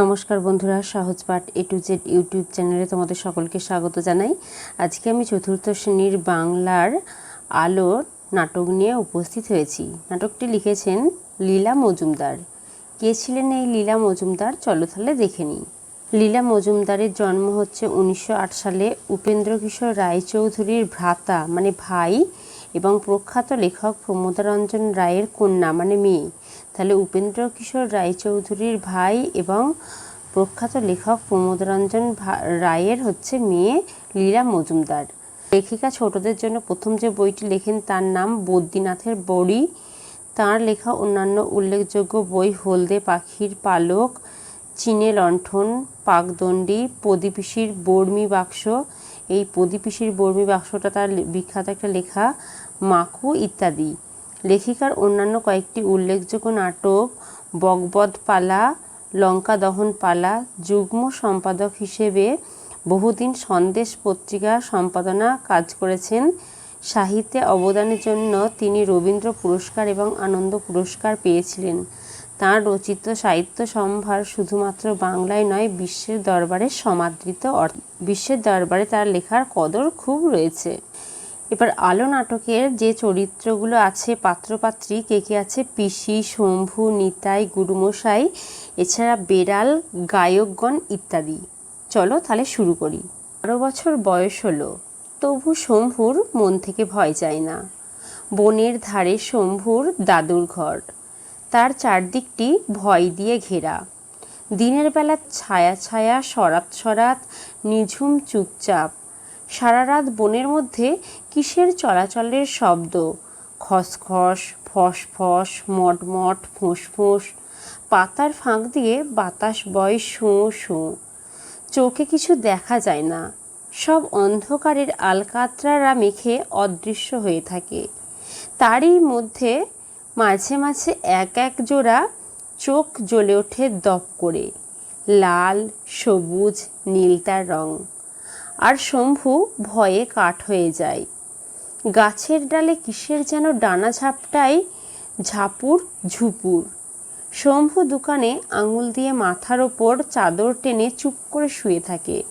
নমস্কার বন্ধুরা, সহজ পাঠ এ টু জেড ইউটিউব চ্যানেলে তোমাদের সকলকে স্বাগত জানাই। আজকে আমি চতুর্থ শ্রেণির বাংলার আলোর নাটক নিয়ে উপস্থিত হয়েছি। নাটকটি লিখেছেন লীলা মজুমদার। কে ছিলেন এই লীলা মজুমদার? চলো তাহলে দেখে নিই। লীলা মজুমদারের জন্ম হচ্ছে উনিশশো আট সালে উপেন্দ্র কিশোর রায়চৌধুরীর ভ্রাতা মানে ভাই, এবং প্রখ্যাত লেখক প্রমোদারঞ্জন রায়ের কন্যা মানে মেয়ে। তাহলে উপেন্দ্র কিশোর রায়চৌধুরীর ভাই এবং প্রখ্যাত লেখক প্রমোদরঞ্জন রায়ের হচ্ছে মেয়ে লীলা মজুমদার। লেখিকা ছোটদের জন্য প্রথম যে বইটি লেখেন তার নাম বদ্রীনাথের বড়ি। তার লেখা অন্যান্য উল্লেখযোগ্য বই হলদে পাখির পালক, চীনে লণ্ঠন, পাকদণ্ডী প্রদীপিসির বর্মি বাক্স। এই প্রদীপিসির বর্মি বাক্সটা তার বিখ্যাত একটা লেখা, মাকু ইত্যাদি। লেখিকার অন্যান্য কয়েকটি উল্লেখযোগ্য নাটক, বগবদপালা লঙ্কা দহন পালা যুগ্ম সম্পাদক হিসেবে বহুদিন সন্দেশ পত্রিকা সম্পাদনা কাজ করেছেন। সাহিত্যে অবদানের জন্য তিনি রবীন্দ্র পুরস্কার এবং আনন্দ পুরস্কার পেয়েছিলেন। তাঁর রচিত সাহিত্য সম্ভার শুধুমাত্র বাংলায় নয়, বিশ্বের দরবারে সমাদৃত বিশ্বের দরবারে তার লেখার কদর খুব রয়েছে। এবার আলো নাটকের যে চরিত্রগুলো আছে, পাত্রপাত্রী, কে কে আছে? পিসি, শম্ভু, নিতাই, গুরুমশাই, এছাড়া বেড়াল, গায়কগণ ইত্যাদি। চলো তাহলে শুরু করি। বারো বছর বয়স হলো, তবু শম্ভুর মন থেকে ভয় যায় না। বনের ধারে শম্ভুর দাদুর ঘর। তার চারদিকটি ভয় দিয়ে ঘেরা। দিনের বেলা ছায়া ছায়া সরাত সরাত নিঝুম চুপচাপ। সারা রাত বনের মধ্যে কিসের চলাচলের শব্দ? খসখস ফস ফস মটমট ফোঁস পাতার ফাঁক দিয়ে বাতাস বয় শোঁ শোঁ চোখে কিছু দেখা যায় না। সব অন্ধকারের আলকাতরারা মেখে অদৃশ্য হয়ে থাকে। তারই মধ্যে মাঝে মাঝে এক এক জোড়া চোখ জ্বলে ওঠে দপ করে। লাল, সবুজ, নীল তার রং। আর শম্ভু ভয়ে কাঠ হয়ে যায়। গাছের ডালে কিসের যেন ডানা ঝাপটাই ঝাপুর ঝুপুর। শম্ভু দোকানে আঙুল দিয়ে মাথার ওপর চাদর টেনে চুপ করে শুয়ে থাকে।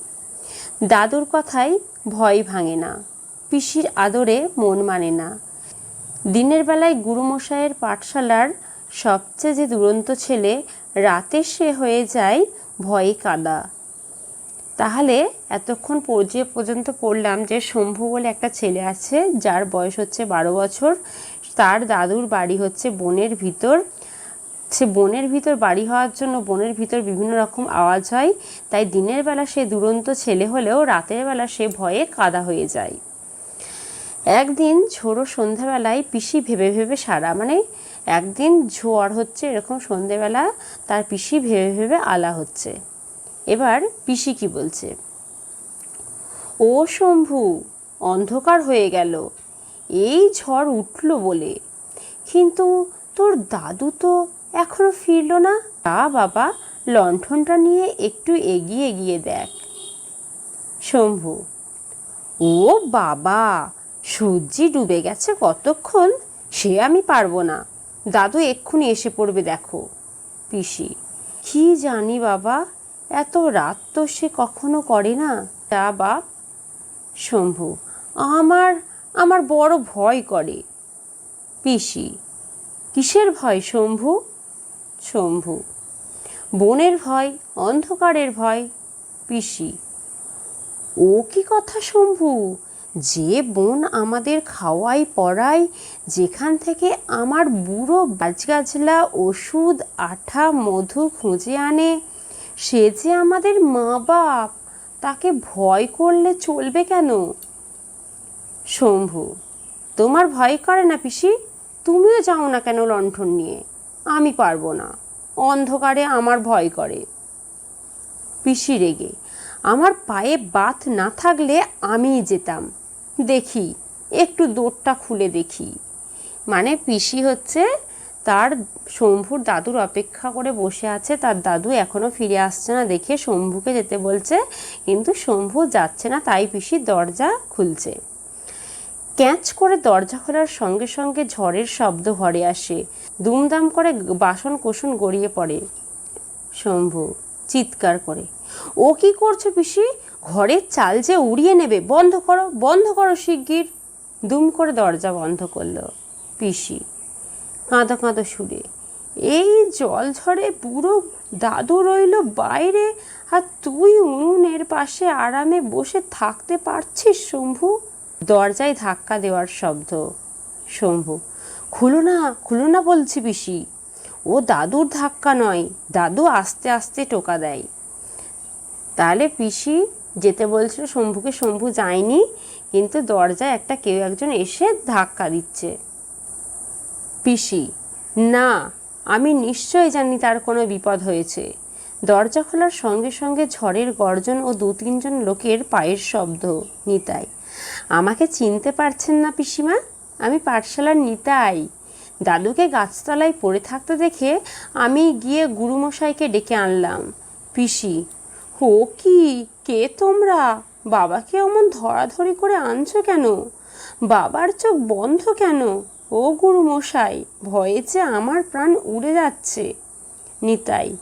দাদুর কথায় ভয় ভাঙে না, পিসির আদরে মন মানে না। দিনের বেলায় গুরুমশাইয়ের পাঠশালার সবচেয়ে যে দুরন্ত ছেলে, রাতে সে হয়ে যায় ভয়ে কাদা। তাহলে এতক্ষণ যে পর্যন্ত পড়লাম যে শম্ভু বলে একটা ছেলে আছে, যার বয়স হচ্ছে বারো বছর। তার দাদুর বাড়ি হচ্ছে বনের ভিতর। সে বনের ভিতর বাড়ি হওয়ার জন্য বনের ভিতর বিভিন্ন রকম আওয়াজ হয়, তাই দিনের বেলা সে দুরন্ত ছেলে হলেও রাতের বেলা সে ভয়ে কাদা হয়ে যায়। একদিন ঝোড়ো সন্ধ্যাবেলায় পিসি ভেবে ভেবে সারা মানে একদিন ঝড় হচ্ছে এরকম সন্ধ্যেবেলা, তার পিসি ভেবে ভেবে আলা হচ্ছে। এবার পিসি কি বলছে? ও শম্ভু, অন্ধকার হয়ে গেল। এই ঝড় উঠল বলে। কিন্তু তোর দাদু তো এখনও ফিরল না। তা বাবা, লণ্ঠনটা নিয়ে একটু এগিয়ে এগিয়ে দেখ। শম্ভু, ও বাবা, সূর্যি ডুবে গেছে কতক্ষণ? সে আমি পারব না। দাদু এক্ষুনি এসে পড়বে, দেখো। পিসি, কি জানি বাবা এত রাত তো সে কখনো করে না। তা বাপ, শম্ভু, আমার আমার বড় ভয় করে। পিসি, কিসের ভয় শম্ভু? শম্ভু, বনের ভয়, অন্ধকারের ভয়। পিসি, ও কি কথা শম্ভু? যে বোন আমাদের খাওয়াই পড়াই যেখান থেকে আমার বুড়ো গাছগাছলা, ওষুধ, আঠা, মধু খুঁজে আনে সে যে আমাদের মা বাপ তাকে ভয় করলে চলবে কেন? শম্ভু, তোমার ভয় করে না পিসি? তুমিও যাও না কেন লণ্ঠন নিয়ে? আমি পারব না। অন্ধকারে আমার ভয় করে। পিসি রেগে, আমার পায়ে বাত না থাকলে আমিই যেতাম। দেখি, একটু দৌড়টা খুলে দেখি। মানে পিসি হচ্ছে তার শম্ভুর দাদুর অপেক্ষা করে বসে আছে। তার দাদু এখনও ফিরে আসছে না দেখে শম্ভুকে যেতে বলছে, কিন্তু শম্ভু যাচ্ছে না, তাই পিসি দরজা খুলছে। ক্যাঁচ করে দরজা খোলার সঙ্গে সঙ্গে ঝড়ের শব্দ ঘরে আসে। দুমদাম করে বাসন কোসন গড়িয়ে পড়ে শম্ভু, চিৎকার করে। ও কি করছ পিসি? ঘরের চাল যে উড়িয়ে নেবে, বন্ধ করো বন্ধ করো শিগগির। দুম করে দরজা বন্ধ করল পিসি। কাঁদো কাঁদো সুরে এই জল ঝড়ে পুরো দাদু রইল বাইরে, আর তুই উনুনের পাশে আরামে বসে থাকতে পারছিস শম্ভু? দরজায় ধাক্কা দেওয়ার শব্দ। শম্ভু, খুলো না খুলো না, বলছি পিসি। ও দাদুর ধাক্কা নয়, দাদু আস্তে আস্তে টোকা দেয়। তাহলে পিসি যেতে বলছিল শম্ভুকে, শম্ভু যায়নি। কিন্তু দরজায় একটা কেউ একজন এসে ধাক্কা দিচ্ছে। পিসি। না, আমি নিশ্চয় জানি তার কোনো বিপদ হয়েছে। দরজা খোলার সঙ্গে সঙ্গে ঝড়ের গর্জন ও দু তিনজন লোকের পায়ের শব্দ নিতাই। আমাকে চিনতে পারছেন না পিসিমা? আমি পাঠশালার নিতাই। দাদুকে গাছতলায় পড়ে থাকতে দেখে আমি গিয়ে গুরুমশাইকে ডেকে আনলাম। পিসি, হো কি? কে তোমরা? বাবাকে অমন ধরাধরি করে আনছো কেন? বাবার চোখ বন্ধ কেন? ও গুরু মশাই, ভয়ে যে আমার প্রাণ উড়ে যাচ্ছে। নিতাই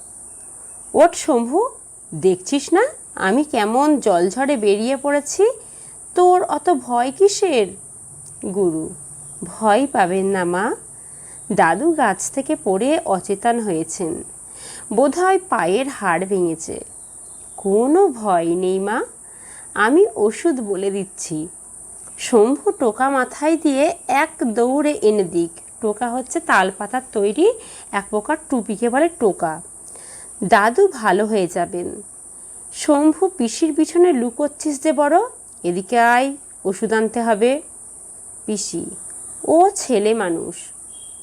ওট শম্ভু, দেখছিস না আমি কেমন জলঝড়ে বেরিয়ে পড়েছি? তোর অত ভয় কিসের? গুরু, ভয় পাবেন না মা। দাদু গাছ থেকে পড়ে অচেতন হয়েছেন। বোধহয় পায়ের হাড় ভেঙেছে। কোনো ভয় নেই মা। আমি ওষুধ বলে দিচ্ছি। শম্ভু টোকা মাথায় দিয়ে এক দৌড়ে এনে দিক। টোকা হচ্ছে তাল পাতার তৈরি এক প্রকার টুপিকে বলে টোকা। দাদু ভালো হয়ে যাবেন। শম্ভু পিসির পিছনে লুকোচ্ছিস যে বড়, এদিকে আয়, ওষুধ আনতে হবে। পিসি, ও ছেলে মানুষ।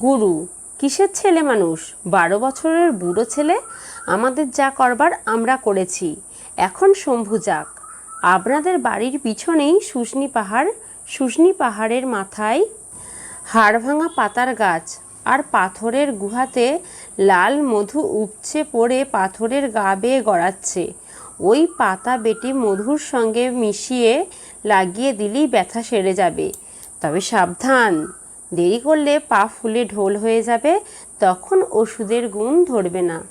গুরু, কিসের ছেলে মানুষ? বারো বছরের বুড়ো ছেলে, আমাদের যা করবার আমরা করেছি। এখন শম্ভু যাক। আপনাদের বাড়ির পিছনেই শুশনি পাহাড়। শুশনি পাহাড়ের মাথায় হাড়ভাঙা পাতার গাছ আর পাথরের গুহাতে লাল মধু উপচে পড়ে পাথরের গা বেয়ে গড়াচ্ছে। ওই পাতা বেটে মধুর সঙ্গে মিশিয়ে লাগিয়ে দিলেই ব্যথা সেরে যাবে। তবে সাবধান, দেরি করলে পা ফুলে ঢোল হয়ে যাবে, তখন ওষুধের গুণ ধরবে না।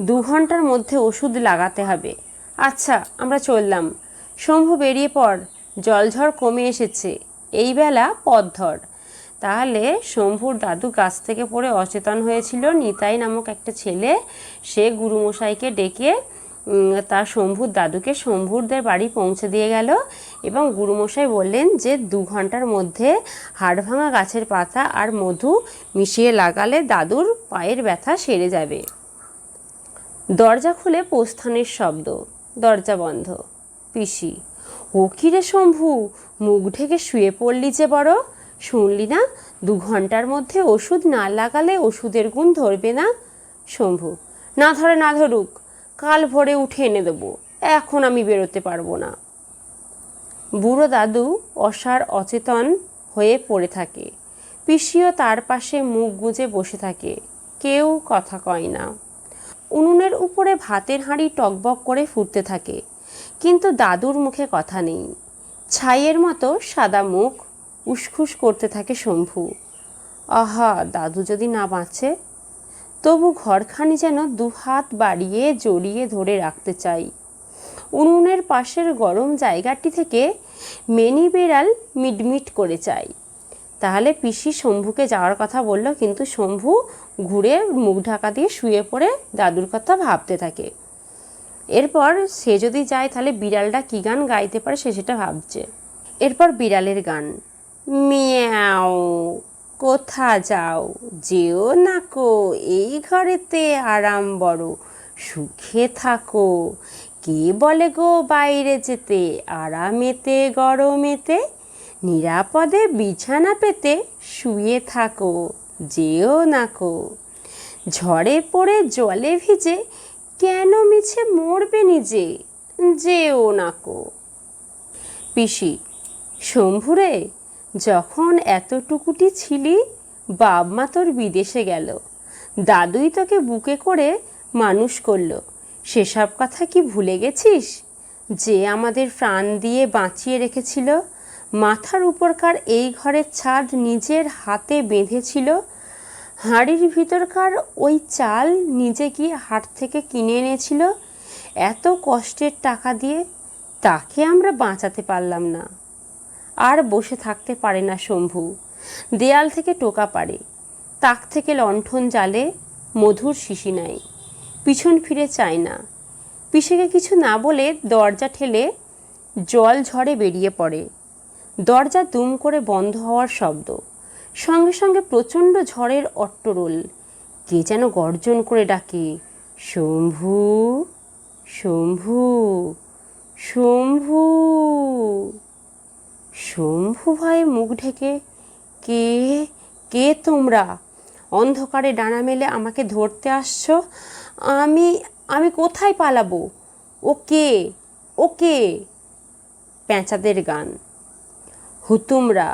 দু ঘণ্টার মধ্যে ওষুধ লাগাতে হবে। আচ্ছা আমরা চললাম। শম্ভু বেরিয়ে পড় জলঝড় কমে এসেছে। এই বেলা পথ ধর তাহলে শম্ভুর দাদু গাছ থেকে পড়ে অচেতন হয়েছিল। নিতাই নামক একটা ছেলে, সে গুরুমশাইকে ডেকে তার শম্ভুর দাদুকে শম্ভুরদের বাড়ি পৌঁছে দিয়ে গেল এবং গুরুমশাই বললেন যে, দু ঘণ্টার মধ্যে হাড়ভাঙা গাছের পাতা আর মধু মিশিয়ে লাগালে দাদুর পায়ের ব্যথা সেরে যাবে। দরজা খুলে প্রস্থানের শব্দ। দরজা বন্ধ। পিসি। ও কি রে শম্ভু? মুখ ঢেকে শুয়ে পড়লি যে বড়। শুনলি না, দু ঘণ্টার মধ্যে ওষুধ না লাগালে ওষুধের গুণ ধরবে না? শম্ভু, না ধরে না ধরুক, কাল ভোরে উঠে এনে দেবো, এখন আমি বেরোতে পারব না। বুড়ো দাদু অসার অচেতন হয়ে পড়ে থাকে। পিসিও তার পাশে মুখ গুঁজে বসে থাকে, কেউ কথা কয় না। উনুনের উপরে ভাতের হাঁড়ি টকবক করে ফুটতে থাকে। কিন্তু দাদুর মুখে কথা নেই। ছাইয়ের মতো সাদা মুখ উসখুস করতে থাকে শম্ভু। আহা, দাদু যদি না বাঁচে, তবু ঘরখানি যেন দুহাত বাড়িয়ে জড়িয়ে ধরে রাখতে চাই। উনুনের পাশের গরম জায়গাটি থেকে মেনি বেড়াল মিটমিট করে চাই। তাহলে পিসি শম্ভুকে যাওয়ার কথা বলল, কিন্তু শম্ভু ঘুরে মুখ ঢাকা দিয়ে শুয়ে পড়ে দাদুর কথা ভাবতে থাকে। এরপর সে যদি যায়, তাহলে বিড়ালটা কী গান গাইতে পারে সে সেটা ভাবছে। এরপর বিড়ালের গান, মিয়াও, কোথা যাও? যেও না কো, এই ঘরেতে আরাম বড়, সুখে থাকো। কে বলে গো বাইরে যেতে, আরামেতে, গরমেতে? নিরাপদে বিছানা পেতে শুয়ে থাকো, যেও না কো। ঝড়ে পড়ে জলে ভিজে কেন মিছে মরবে নিজে? যেও না কো। পিসি, শম্ভুরে, যখন এতটুকুটি ছিলি বাপ মা তোর বিদেশে গেল। দাদুই তোকে বুকে করে মানুষ করল। সেসব কথা কি ভুলে গেছিস? যে আমাদের প্রাণ দিয়ে বাঁচিয়ে রেখেছিল, মাথার উপরকার এই ঘরের ছাদ নিজের হাতে বেঁধেছিল হাঁড়ির ভিতরকার ওই চাল নিজে গিয়ে হাট থেকে কিনে এনেছিল। এত কষ্টের টাকা দিয়ে তাকে আমরা বাঁচাতে পারলাম না। আর বসে থাকতে পারে না শম্ভু। দেয়াল থেকে টোকা পারে তাক থেকে লণ্ঠন জালে মধুর শিশি নেয়। পিছন ফিরে চায় না। পিসেকে কিছু না বলে দরজা ঠেলে জল ঝড়ে বেরিয়ে পড়ে। দরজা দুম করে বন্ধ হওয়ার শব্দ। সঙ্গে সঙ্গে প্রচণ্ড ঝড়ের অট্টরোল। কে যেন গর্জন করে ডাকে, শম্ভু শম্ভু শম্ভু শম্ভু ভয়ে মুখ ঢেকে, কে কে তোমরা? অন্ধকারে ডানা মেলে আমাকে ধরতে আসছো? আমি আমি কোথায় পালাবো? ও কে? ও কে? পেঁচাদের গান। হুতুমরা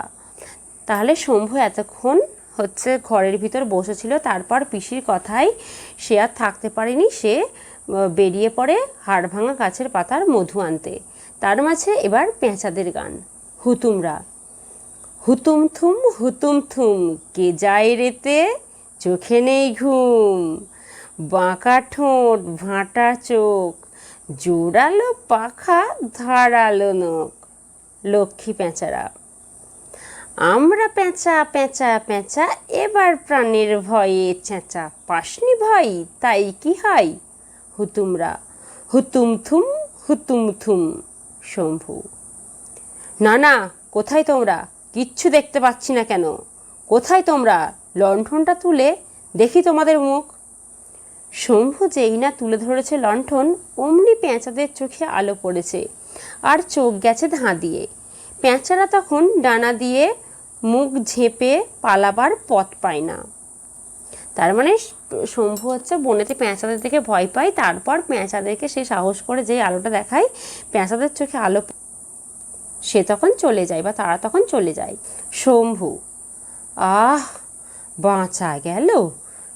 তাহলে শম্ভু এতক্ষণ হচ্ছে ঘরের ভিতর বসেছিল, তারপর পিসির কথায় সে আর থাকতে পারেনি, সে বেরিয়ে পড়ে হাড় ভাঙা গাছের পাতার মধু আনতে। তার মাঝে এবার পেঁচাদের গান। হুতুমরা। হুতুম থুম হুতুম থুম, কে যায় রেতে? চোখে নেই ঘুম। বাঁকা ঠোঁট, ভাঁটা চোখ। জোড়ালো পাখা, ধারালো নখ। লক্ষ্মী পেঁচারা। আমরা পেঁচা পেঁচা পেঁচা, এবার প্রাণের ভয়ে চেঁচা পাসনি ভয় তাই কি হয়? হুতুমরা, হুতুম থুম হুতুম থুম, শম্ভু। না না, কোথায় তোমরা? কিচ্ছু দেখতে পাচ্ছি না কেন? কোথায় তোমরা? লণ্ঠনটা তুলে দেখি তোমাদের মুখ। শম্ভু যেই না তুলে ধরেছে লণ্ঠন, অমনি পেঁচাদের চোখে আলো পড়েছে, আর চোখ গেছে ধাঁ দিয়ে। পেঁচারা তখন ডানা দিয়ে মুখ ঝেপে পালাবার পথ পায় না। তার মানে শম্ভু হচ্ছে বনেতে পেঁচাদের দেখে ভয় পায়, তারপর পেঁচাদেরকে সে সাহস করে যে আলোটা দেখায়, পেঁচাদের চোখে আলো সে তখন চলে যায় বা তারা তখন চলে যায়। শম্ভু, আহ, বাঁচা গেল,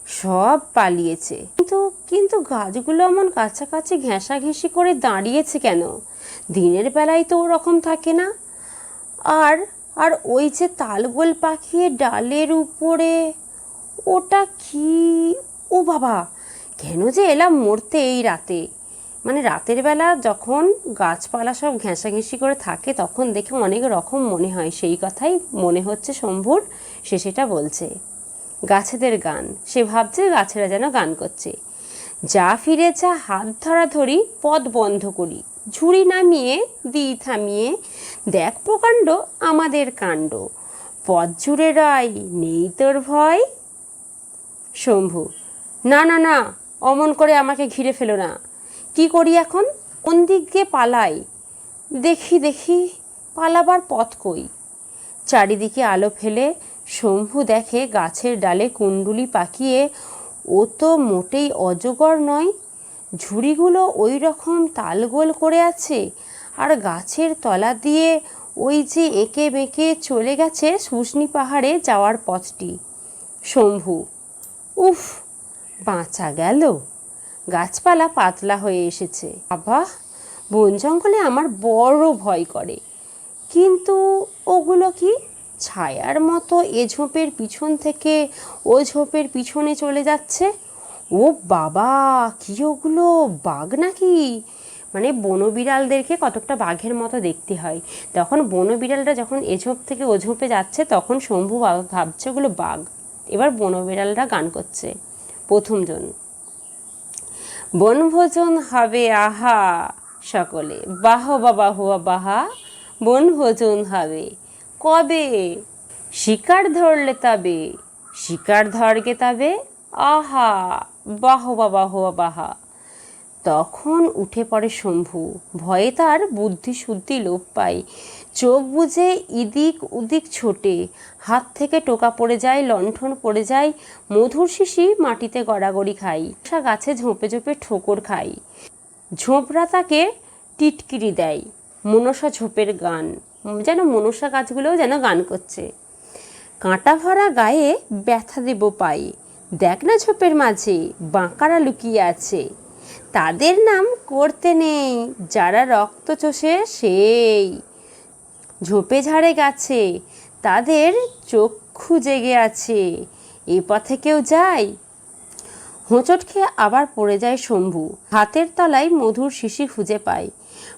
সব পালিয়েছে। কিন্তু কিন্তু গাছগুলো এমন কাছাকাছি ঘেঁষাঘেঁষি করে দাঁড়িয়েছে কেন? দিনের বেলায় তো ওরকম থাকে না। আর আর ওই যে তালগোল পাখি ডালের উপরে, ওটা কি? ও বাবা, কেন যে এলাম মরতে এই রাতে? মানে রাতের বেলা যখন গাছপালা সব ঘেঁষাঘেঁষি করে থাকে, তখন দেখে অনেক রকম মনে হয়। সেই কথাই মনে হচ্ছে শম্ভুর, সে সেটা বলছে। গাছেদের গান, সে ভাবছে গাছেরা যেন গান করছে। যা ফিরে যা হাত ধরা ধরি পথ বন্ধ করি। ঝুড়ি নামিয়ে, দিই থামিয়ে দেখ প্রকাণ্ড, আমাদের কাণ্ড। পথ জুড়ে রয়, নেই তোর ভয়? শম্ভু, না না না, অমন করে আমাকে ঘিরে ফেলো না। কি করি এখন? কোন দিক দিয়ে পালাই? দেখি দেখি, পালাবার পথ কই? চারিদিকে আলো ফেলে শম্ভু দেখে গাছের ডালে কুণ্ডুলি পাকিয়ে, ও তো মোটেই অজগর নয়। ঝুড়িগুলো ওই রকম তালগোল করে আছে। আর গাছের তলা দিয়ে ওই যে এঁকে বেঁকে চলে গেছে শুশনি পাহাড়ে যাওয়ার পথটি। শম্ভু, উফ, বাঁচা গেল। গাছপালা পাতলা হয়ে এসেছে। বাবা, বন জঙ্গলে আমার বড় ভয় করে। কিন্তু ওগুলো কি? ছায়ার মতো এ ঝোপের পিছন থেকে ও ঝোপের পিছনে চলে যাচ্ছে? ও বাবা, কি ওগুলো? বাঘ নাকি? মানে বন বনবিড়ালদেরকে কতকটা বাঘের মতো দেখতে হয়। তখন বনবিড়ালটা যখন এ ঝোপ থেকে ও ঝোপে যাচ্ছে, তখন শম্ভু ভাব- ভাবছে ওগুলো বাঘ। এবার বনবিড়ালরা গান করছে। প্রথমজন বনভোজন হবে আহা সকলে। বাহ বাবা হুয়া বাহা বনভোজন হবে। কবে? শিকার ধরলে তবে। শিকার ধরগে তবে? আহা, বাহ বাবা হুয়া বাহা। তখন উঠে পড়ে শম্ভু। ভয়ে তার বুদ্ধি শুদ্ধি লোপ পায়। চোখ বুঝে ইদিক উদিক ছোটে। হাত থেকে টোকা পড়ে যায়, লণ্ঠন পড়ে যায়। মধুর শিশি মাটিতে গড়াগড়ি খাই সা গাছে ঝোঁপে ঝোঁপে ঠোকর খাই ঝোঁপরা তাকে টিটকিরি দেয়। মনসা ঝোপের গান। যেন মনসা গাছগুলোও যেন গান করছে। কাঁটা ভরা গায়ে ব্যথা দেব পাই দেখ না ঝোপের মাঝে, বাঁকারা লুকিয়ে আছে। তাদের নাম করতে নেই, যারা রক্ত চষে সেই। ঝোপে ঝাড়ে গেছে, তাদের চক্ষু জেগে আছে, এ পথে কেউ যায়। হোঁচট খেয়ে আবার পড়ে যায় শম্ভু, হাতের তলায় মধুর শিশি খুঁজে পায়।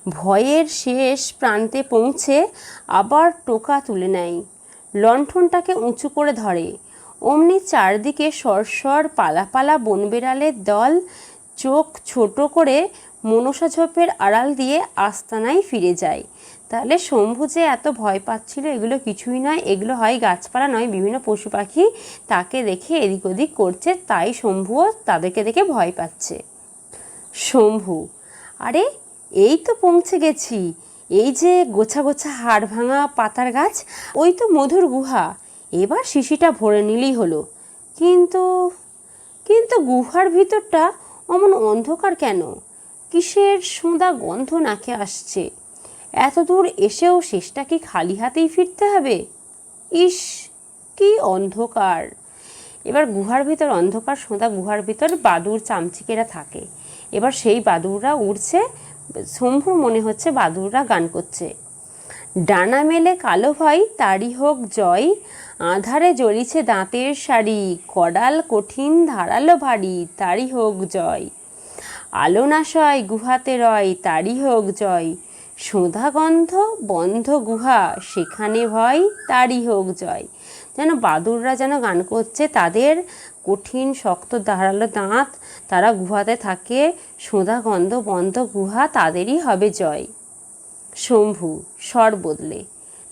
ভয়ের শেষ প্রান্তে পৌঁছে আবার টোকা তুলে নেয়, লণ্ঠনটাকে উঁচু করে ধরে। অমনি চারদিকে সরসর পালাপালা বনবেড়ালের দল চোখ ছোট করে মনসা ঝোপের আড়াল দিয়ে আস্তানায় ফিরে যায়। তাহলে শম্ভু যে এত ভয় পাচ্ছিল, এগুলো কিছুই নয়। এগুলো হয় গাছপালা নয়, বিভিন্ন পশু পাখি তাকে দেখে এদিক ওদিক করছে, তাই শম্ভুও তাদেরকে দেখে ভয় পাচ্ছে। শম্ভু, আরে, এই তো পৌঁছে গেছি। এই যে গোছা গোছা হাড় ভাঙা পাতার গাছ, ওই তো মধুর গুহা। এবার শিশিটা ভরে নিলেই হলো। কিন্তু কিন্তু গুহার ভিতরটা অমন অন্ধকার কেন? কিসের সোঁদা গন্ধ নাকে আসছে? এত দূর এসেও শেষটা কি খালি হাতেই ফিরতে হবে? ইস, কি অন্ধকার। এবার গুহার ভিতর অন্ধকার সোঁদা গুহার ভিতর বাদুর চামচিকেরা থাকে। এবার সেই বাদুররা উড়ছে, শম্ভুর মনে হচ্ছে বাদুররা গান করছে। ডানা মেলে কালো ভাই তারই হোক জয়। আধারে জ্বলিছে দাঁতের শাড়ি, কডাল কঠিন, ধারালো ভারী, তারই হোক জয়। আলো নাশয় গুহাতে রয়, তারই হোক জয়। সোঁধা গন্ধ, বন্ধ গুহা, সেখানে ভয়, তারই হোক জয়। যেন বাদুররা যেন গান করছে তাদের কঠিন, শক্ত, ধারালো দাঁত, তারা গুহাতে থাকে। সোঁধা গন্ধ, বন্ধ গুহা, তাদেরই হবে জয়। শম্ভু, স্বর বদলে।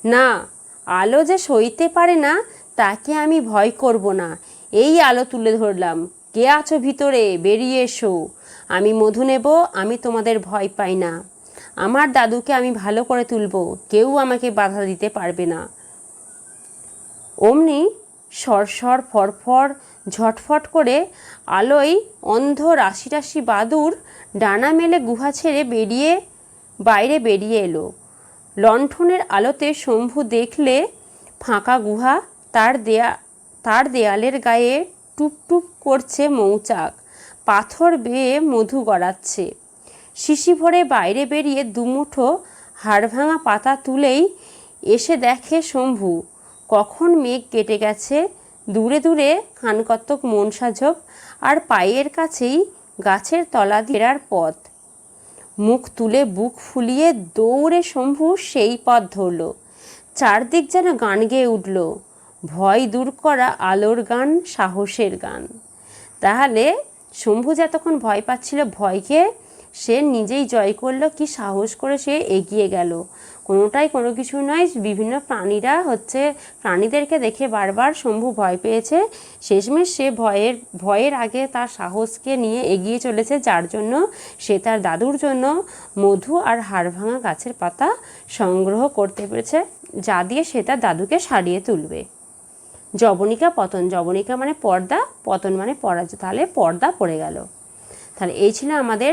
না, আলো যে সইতে পারে না, তাকে আমি ভয় করব না। এই আলো তুলে ধরলাম। কে আছো ভিতরে? বেরিয়ে এসো। আমি মধু নেব, আমি তোমাদের ভয় পাই না। আমার দাদুকে আমি ভালো করে তুলব, কেউ আমাকে বাধা দিতে পারবে না। অমনি সরসর ফরফর ঝটফট করে আলোয় অন্ধ রাশি রাশি বাদুর ডানা মেলে গুহা ছেড়ে বেরিয়ে বাইরে বেরিয়ে এলো। লণ্ঠনের আলোতে শম্ভু দেখলে ফাঁকা গুহা, তার দেয়া, তার দেয়ালের গায়ে টুপটুপ করছে মৌচাক, পাথর বেয়ে মধু গড়াচ্ছে। শিশি ভরে বাইরে বেরিয়ে দুমুঠো হাড়ভাঙা পাতা তুলেই এসে দেখে শম্ভু, কখন মেঘ কেটে গেছে, দূরে দূরে খানকতক মনসাঝোপ আর পায়ের কাছেই গাছের তলা ফেরার পথ। মুখ তুলে বুক ফুলিয়ে দৌড়ে শম্ভু সেই পথ ধরল। চারদিক যেন গান গেয়ে উঠল। ভয় দূর করা আলোর গান, সাহসের গান। তাহলে শম্ভু যতক্ষণ ভয় পাচ্ছিল ভয়কে, সে নিজেই জয় করল, কি সাহস করে সে এগিয়ে গেল। কোনোটাই কোনো কিছু নয়। বিভিন্ন প্রাণীরা হচ্ছে প্রাণীদেরকে দেখে বারবার শম্ভু ভয় পেয়েছে। শেষমেশ সে ভয়ের ভয়ের আগে তার সাহসকে নিয়ে এগিয়ে চলেছে, যার জন্য সে তার দাদুর জন্য মধু আর হাড় ভাঙা গাছের পাতা সংগ্রহ করতে পেরেছে, যা দিয়ে সে তার দাদুকে সারিয়ে তুলবে। জবনিকা পতন জবনিকা মানে পর্দা, পতন মানে পরাজয় তাহলে পর্দা পড়ে গেল। তাহলে এই ছিল আমাদের